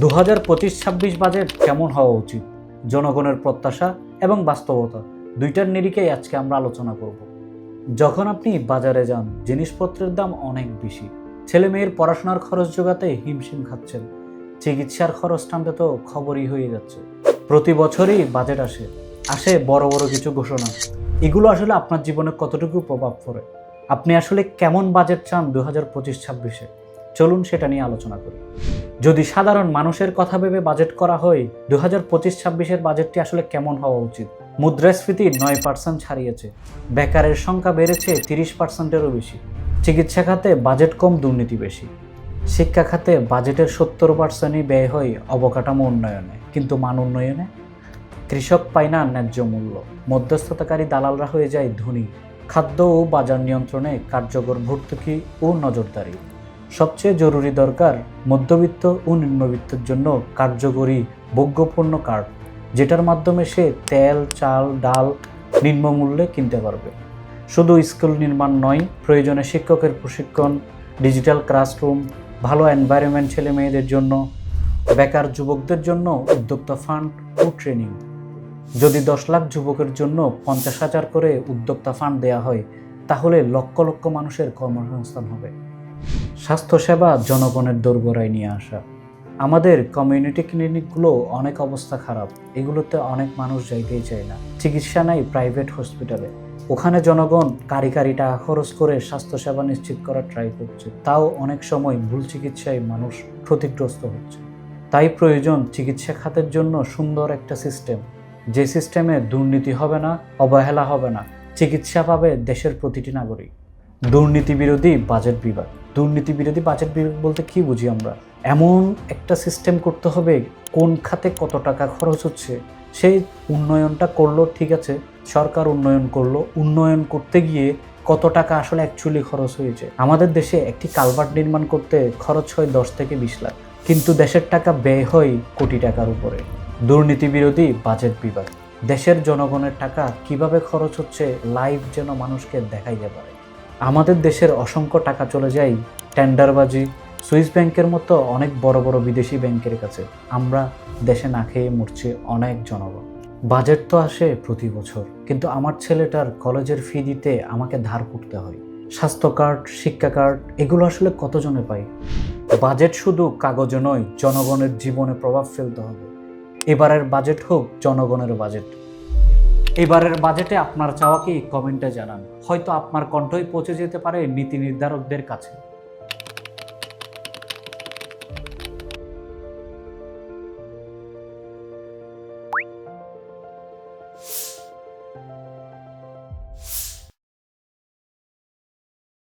দু হাজার পঁচিশ ছাব্বিশ বাজেট কেমন হওয়া উচিত? জনগণের প্রত্যাশা এবং বাস্তবতা দুইটার নিরিখেই আজকে আমরা আলোচনা করব। যখন আপনি বাজারে যান, জিনিসপত্রের দাম অনেক বেশি। ছেলে মেয়ের পড়াশোনার খরচ জোগাতে হিমশিম খাচ্ছেন। চিকিৎসার খরচ টানতে তো খবরই হয়ে যাচ্ছে। প্রতি বছরই বাজেট আসে আসে বড় বড় কিছু ঘোষণা। এগুলো আসলে আপনার জীবনে কতটুকু প্রভাব পড়ে? আপনি আসলে কেমন বাজেট চান দু হাজার পঁচিশ ছাব্বিশে? চলুন সেটা নিয়ে আলোচনা করি। যদি সাধারণ মানুষের কথা ভেবে বাজেট করা হয় দু হাজার পঁচিশ, ছাব্বিশের বাজেটটি আসলে কেমন হওয়া উচিত? মুদ্রাস্ফীতি নয় পার্সেন্ট ছাড়িয়েছে। বেকারের সংখ্যা বেড়েছে তিরিশ পার্সেন্টেরও বেশি। চিকিৎসা খাতে বাজেট কম, দুর্নীতি বেশি। শিক্ষা খাতে বাজেটের সত্তর পার্সেন্টই ব্যয় হয় অবকাঠামো উন্নয়নে। কিন্তু মান উন্নয়নে? কৃষক পায় না ন্যায্য মূল্য। মধ্যস্থতাকারী দালালরা হয়ে যায় ধনী। খাদ্য ও বাজার নিয়ন্ত্রণে কার্যকর ভর্তুকি ও নজরদারি। সবচেয়ে জরুরি দরকার মধ্যবিত্ত ও নিম্নবিত্তের জন্য কার্যকরী ভোগ্যপূর্ণ কার্ড, যেটার মাধ্যমে সে তেল, চাল, ডাল নিম্নমূল্যে কিনতে পারবে। শুধু স্কুল নির্মাণ নয়, প্রয়োজনে শিক্ষকের প্রশিক্ষণ, ডিজিটাল ক্লাসরুম, ভালো এনভায়রনমেন্ট ছেলে মেয়েদের জন্য, বেকার যুবকদের জন্য উদ্যোক্তা ফান্ড ও ট্রেনিং। যদি দশ লাখ যুবকের জন্য পঞ্চাশ হাজার করে উদ্যোক্তা ফান্ড দেওয়া হয়, তাহলে লক্ষ লক্ষ মানুষের কর্মসংস্থান হবে। স্বাস্থ্যসেবা জনগণের দোরগোড়ায় নিয়ে আসা। আমাদের কমিউনিটি ক্লিনিকগুলো অনেক অবস্থা খারাপ। এগুলোতে অনেক মানুষ যাইতেই চায় না। চিকিৎসা নাই প্রাইভেট হসপিটালে ওখানে জনগণ কারি কারি টাকা খরচ করে স্বাস্থ্যসেবা নিশ্চিত করার ট্রাই করছে। তাও অনেক সময় ভুল চিকিৎসায় মানুষ ক্ষতিগ্রস্ত হচ্ছে। তাই প্রয়োজন চিকিৎসা খাতের জন্য সুন্দর একটা সিস্টেম যে সিস্টেমে দুর্নীতি হবে না, অবহেলা হবে না। চিকিৎসা পাবে দেশের প্রতিটি নাগরিক। দুর্নীতি বিরোধী বাজেট বিভাগ। দুর্নীতি বিরোধী বাজেট বিভাগ বলতে কি বুঝি আমরা? এমন একটা সিস্টেম করতে হবে, কোন খাতে কত টাকা খরচ হচ্ছে, সেই উন্নয়নটা করল, ঠিক আছে, সরকার উন্নয়ন করল, উন্নয়ন করতে গিয়ে কত টাকা আসলে অ্যাকচুয়ালি খরচ হয়েছে। আমাদের দেশে একটি কালভার্ট নির্মাণ করতে খরচ হয় দশ থেকে বিশ লাখ, কিন্তু দেশের টাকা ব্যয় হয় কোটি টাকার উপরে। দুর্নীতি বিরোধী বাজেট বিভাগ। দেশের জনগণের টাকা কীভাবে খরচ হচ্ছে লাইভ যেন মানুষকে দেখাইতে পারে। আমাদের দেশের অসংখ্য টাকা চলে যায় টেন্ডারবাজি, সুইস ব্যাংকের মতো অনেক বড় বড় বিদেশি ব্যাংকের কাছে। আমরা দেশে না খেয়ে মরছে অনেক জনগণ। বাজেট তো আসে প্রতি বছর, কিন্তু আমার ছেলেটার কলেজের ফি দিতে আমাকে ধার করতে হয়। স্বাস্থ্য কার্ড, শিক্ষা কার্ড, এগুলো আসলে কতজনে পাই বাজেট শুধু কাগজে নয়, জনগণের জীবনে প্রভাব ফেলতে হবে। এবারের বাজেট হোক জনগণের বাজেট। এবারের বাজেটে আপনার চাওয়া কি? কমেন্টে জানান। হয়তো আপনার কণ্ঠই পৌঁছে যেতে পারে নীতি নির্ধারকদের কাছে।